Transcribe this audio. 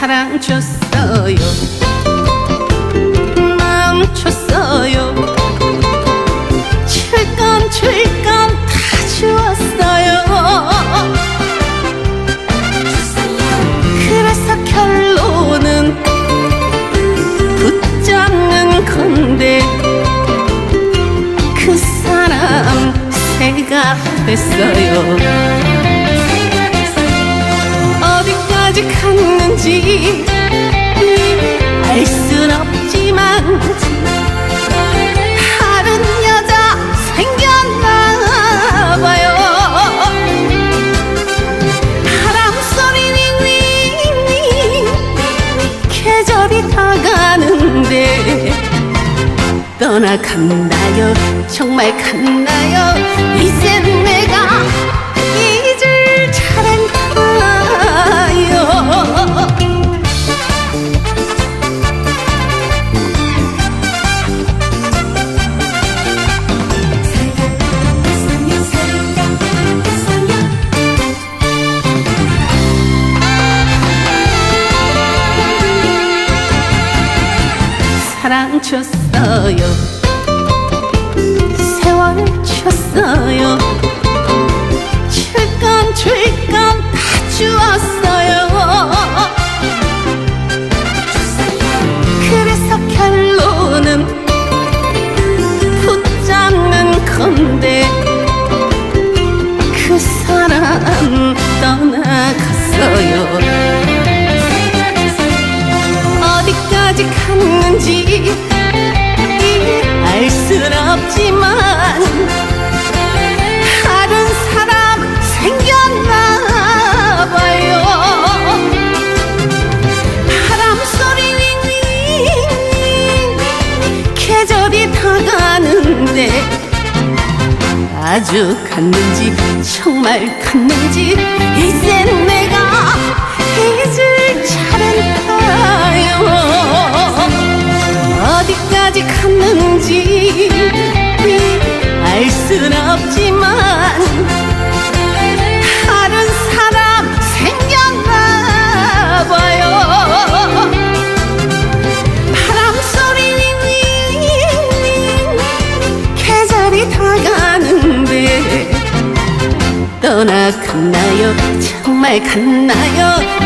사랑 줬어요. 마음 줬어요. 출건 출건 다 주었어요. 그래서 결론은 붙잡는 건데 그 사람 새가 됐어요. 어디까지 갔는지 알 순 없지만 다른 여자 생겼나 봐요. 바람 소리 윙윙윙 계절이 다가는데 떠나갔나요? 정말 갔나요? 이젠 내가 사랑 줬어요. 세월 줬어요. 줄건 줄건 다 주었어요. 그래서 결론은 붙잡는 건데 그 사람 떠나갔어요 다가는데 아주 갔는지 정말 갔는지 이젠 내가 잊을 차례인가요. 어디까지 갔는지 알 순 없지 떠나갔나요? 정말 갔나요